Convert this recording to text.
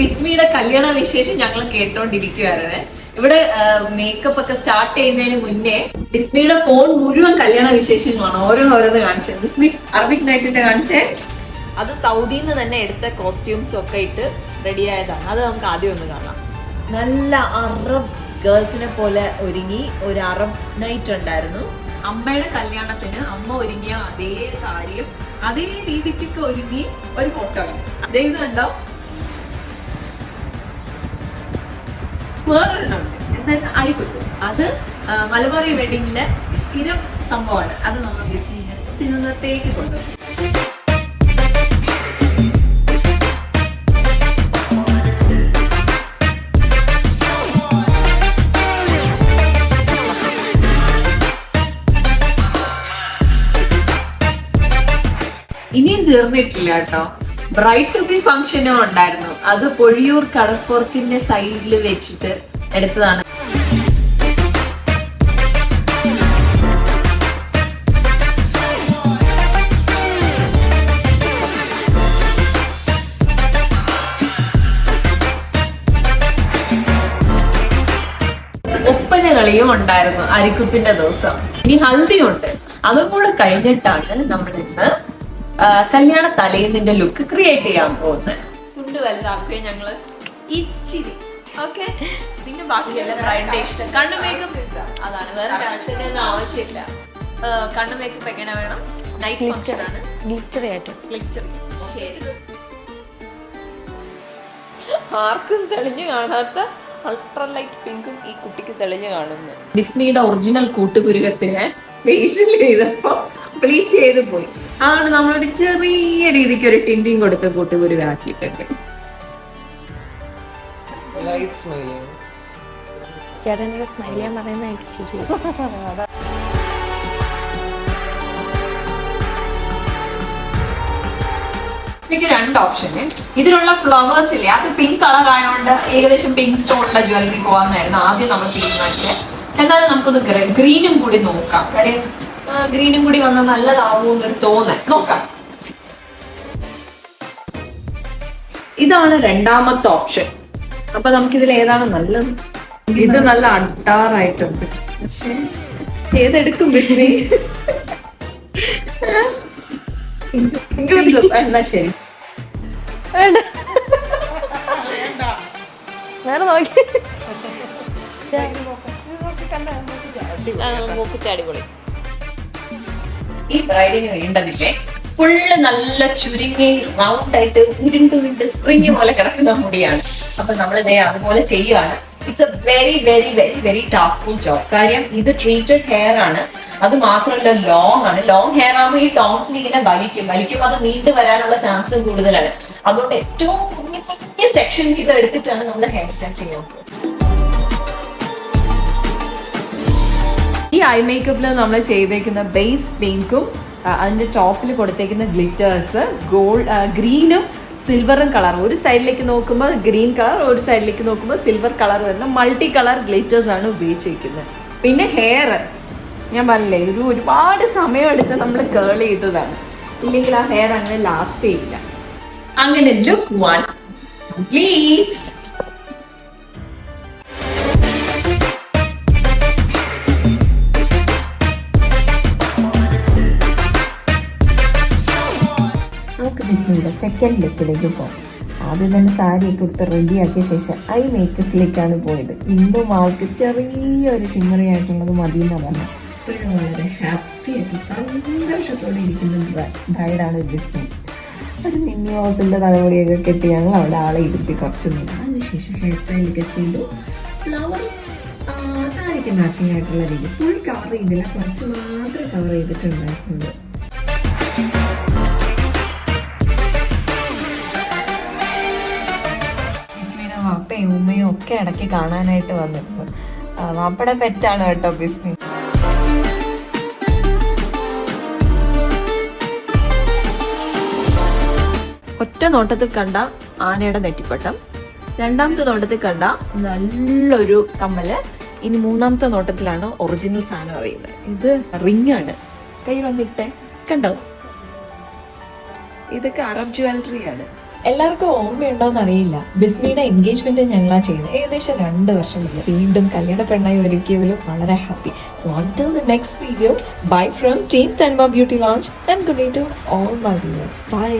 ബിസ്മിയുടെ കല്യാണ വിശേഷം ഞങ്ങൾ കേട്ടോണ്ടിരിക്കുവായിരുന്നേ. ഇവിടെ മേക്കപ്പ് ഒക്കെ സ്റ്റാർട്ട് ചെയ്യുന്നതിന് മുന്നേ ബിസ്മിയുടെ ഫോൺ മുഴുവൻ കല്യാണ വിശേഷങ്ങളാണ് ഓരോ ഓരോന്ന് കാണിച്ചത് ബിസ്മി അറബിക് നൈറ്റിന്റെ കാണിച്ചേ? അത് സൗദിയിൽ നിന്ന് തന്നെ എടുത്ത കോസ്റ്റ്യൂംസ് ഒക്കെ ഇട്ട് റെഡി ആയതാണ്. അത് നമുക്ക് ആദ്യം ഒന്ന് കാണാം. നല്ല അറബ് ഗേൾസിനെ പോലെ ഒരുങ്ങി ഒരു അറബ് നൈറ്റ് ഉണ്ടായിരുന്നു. അമ്മയുടെ കല്യാണത്തിന് അമ്മ ഒരുങ്ങിയ അതേ സാരിയും അതേ രീതിക്കൊക്കെ ഒരുങ്ങി ഒരു ഫോട്ടോ അതേ ഇത് കണ്ടോ? വേറൊരെണ്ണമുണ്ട് എന്തായാലും അരിക്കുത്ത് അത് മലബാറി വെഡിങ്ങിലെ സ്ഥിരം സംഭവമാണ്. അത് നമ്മൾ തിരുവനന്തപുരത്തേക്ക് കൊണ്ടുവരും ഇനിയും തീർന്നിട്ടില്ല കേട്ടോ. ബ്രൈറ്റ് ടു ബി ഫംഗ്ഷനും ഉണ്ടായിരുന്നു. അത് പൊഴിയൂർ കടപ്പുറത്തിന്റെ സൈഡിൽ വെച്ചിട്ട് എടുത്തതാണ്. കളിയും ഉണ്ടായിരുന്നു അരിക്കുത്തിന്റെ ദിവസം. ഇനി ഹൽദിയുണ്ട്. അതും കൂടെ കഴിഞ്ഞിട്ടാണ് നമ്മൾ ഇന്ന് കല്യാണ തലേന്നിന്റെ ലുക്ക് ക്രിയേറ്റ് ചെയ്യാൻ പോകുന്നത്. തുണ്ട് വലുതാക്കുകയും ഞങ്ങൾ ഇച്ചിരി ഓക്കെ പിന്നെ ബാക്കിയെല്ലാം ബ്രൈഡിന്റെ ഇഷ്ടം. കണ്ണു മേക്കപ്പ് അതാണ്. വേറെ ഒന്നും ആവശ്യമില്ല. കണ്ണു മേക്കപ്പ് എങ്ങനെ വേണം? നൈറ്റ് ഫംഗ്ഷൻ ആണ്. ഗ്ലിറ്ററി ആയിട്ട്. ഗ്ലിറ്ററി ശരി. ആർക്കും തെളിഞ്ഞു കാണാത്ത അൾട്രലൈറ്റ് പിങ്കും ഈ കുട്ടിക്ക് തെളിഞ്ഞു കാണുന്നു ഡിസ്നിയുടെ ഒറിജിനൽ കൂട്ടുകുരുകത്തിന് ഫേഷ്യൽ ചെയ്തപ്പോ ബ്ലീച്ച് ചെയ്ത് പോയി. അതാണ് നമ്മളൊരു ചെറിയ രീതിക്ക് ഒരു ടിൻഡിങ് കൊടുത്ത് സ്മൈൽ ചെയ്യാൻ പറയുന്ന. എനിക്ക് രണ്ട് ഓപ്ഷന് ഇതിലുള്ള ഫ്ലവേഴ്സ് ഇല്ലേ അത് പിങ്ക് കളർ ആയതുകൊണ്ട് ഏകദേശം പിങ്ക് സ്റ്റോണിലെ ജ്വല്ലറി പോവാന്നായിരുന്നു ആദ്യം നമ്മൾ തീരുമാനിച്ചത്. എന്നാലും നമുക്കൊന്ന് ഗ്രീനും കൂടി നോക്കാം. കാര്യം ഗ്രീനും കൂടി വന്നാൽ നല്ലതാവുമെന്നൊരു തോന്നൽ. നോക്കാം. ഇതാണ് രണ്ടാമത്തെ ഓപ്ഷൻ. അപ്പൊ നമുക്കിതിൽ ഏതാണ് നല്ലത്? ഇത് നല്ല അട്ടാറായിട്ടുണ്ട് പക്ഷേ ഏതെടുക്കും ബിസിനി? എന്നാ ശരി. വേറെ നോക്കി. അടിപൊളി. ഈ ബ്രൈഡിന് വേണ്ടതില്ലേ? ഫുള്ള് നല്ല ചുരുങ്ങി റൗണ്ട് ആയിട്ട് ഉരുണ്ട് ഉരുണ്ട് സ്പ്രിങ് പോലെ കിടക്കുന്ന മുടിയാണ്. അപ്പൊ നമ്മൾ ഇതേ അതുപോലെ ചെയ്യുകയാണ് it's a very very very very taskful job കാര്യം ഇത് ട്രീറ്റഡ് ഹെയർ ആണ്. അത് മാത്രമല്ല ലോങ് ആണ്. ലോങ് ഹെയർ ആകുമ്പോൾ ഈ ടോൺസിന് ഇങ്ങനെ വലിക്കും. വലിക്കും അത് നീണ്ടു വരാനുള്ള ചാൻസും കൂടുതലാണ്. അതുകൊണ്ട് ഏറ്റവും കുഞ്ഞു കുഞ്ഞു സെക്ഷൻ ഇത് എടുത്തിട്ടാണ് നമ്മൾ ഹെയർ സ്റ്റൈൽ ചെയ്യാൻ പോകുന്നത്. ഈ ഐ മേക്കപ്പിൽ നമ്മൾ ചെയ്തേക്കുന്ന ബേസ് പിങ്കും അതിന്റെ ടോപ്പിൽ കൊടുത്തേക്കുന്ന ഗ്ലിറ്റേഴ്സ് ഗോൾഡ് ഗ്രീനും സിൽവറും കളർ ഒരു സൈഡിലേക്ക് നോക്കുമ്പോൾ ഗ്രീൻ കളർ ഒരു സൈഡിലേക്ക് നോക്കുമ്പോൾ സിൽവർ കളർ വരുന്ന മൾട്ടി കളർ ഗ്ലിറ്റേഴ്സ് ആണ് ഉപയോഗിച്ചിരിക്കുന്നത്. പിന്നെ ഹെയർ ഞാൻ പറഞ്ഞില്ലേ ഒരു ഒരുപാട് സമയമെടുത്ത് നമ്മൾ കേൾ ചെയ്തതാണ്. ഇല്ലെങ്കിൽ ആ ഹെയർ അങ്ങനെ ലാസ്റ്റ് ചെയ്യില്ല. അങ്ങനെ ലുക്ക് വൺ കംപ്ലീറ്റ് സെക്കൻഡ് ലുക്കിലേക്ക് പോകും. ആദ്യം തന്നെ സാരിയൊക്കെ എടുത്ത് റെഡിയാക്കിയ ശേഷം ഐ മേക്കപ്പിലേക്കാണ് പോയത്. ഇന്നും ആൾക്ക് ചെറിയൊരു ഷിമ്മറിയായിട്ടുള്ളത് മതി എന്നാണ് പറഞ്ഞത്. ഇപ്പോഴും വളരെ ഹാപ്പി ആയിട്ട് സന്തോഷത്തോടെ ഇരിക്കുന്ന ബ്രൈഡാണ് ബിസ്മി ഒരു മിന്നി ഹൗസിന്റെ തലമുറയൊക്കെ കെട്ടി ഞങ്ങൾ അവിടെ ആളെ ഇരുത്തി കുറച്ച് നേരം അതിനുശേഷം ഹെയർ സ്റ്റൈലൊക്കെ ചെയ്തു. ഫ്ലവർ സാരിക്ക് മാച്ചിങ് ആയിട്ടുള്ള രീതി ഫുൾ കവർ ചെയ്തില്ല. കുറച്ച് മാത്രം കവർ ചെയ്തിട്ടുണ്ടായിരുന്നുള്ളൂ വാപ്പയും ഉമ്മയും ഒക്കെ ഇടയ്ക്ക് കാണാനായിട്ട് വന്നിരുന്നു. വാപ്പയുടെ പെറ്റാണ് കേട്ടോ ബിസ്മി. ഒറ്റ നോട്ടത്തിൽ കണ്ട ആനയുടെ നെറ്റിപ്പട്ടം രണ്ടാമത്തെ നോട്ടത്തിൽ കണ്ട നല്ലൊരു കമ്മൽ ഇനി മൂന്നാമത്തെ നോട്ടത്തിലാണ് ഒറിജിനൽ സാധനം അറിയുന്നത്. ഇത് റിംഗ് ആണ് കൈ വന്നിട്ടെ കണ്ടോ? ഇതൊക്കെ അറബ് ജ്വല്ലറി ആണ്. എല്ലാവർക്കും ഓർമ്മയുണ്ടോന്ന് അറിയില്ല ബിസ്മിയുടെ എൻഗേജ്മെന്റ് ഞങ്ങളാ ചെയ്യുന്നത്. ഏകദേശം രണ്ട് വർഷം മുന്നേ വീണ്ടും കല്യാണ പെണ്ണായി ഒരുക്കിയതിൽ വളരെ happy so until the next video bye from team Thanma beauty lounge and good day to all my viewers bye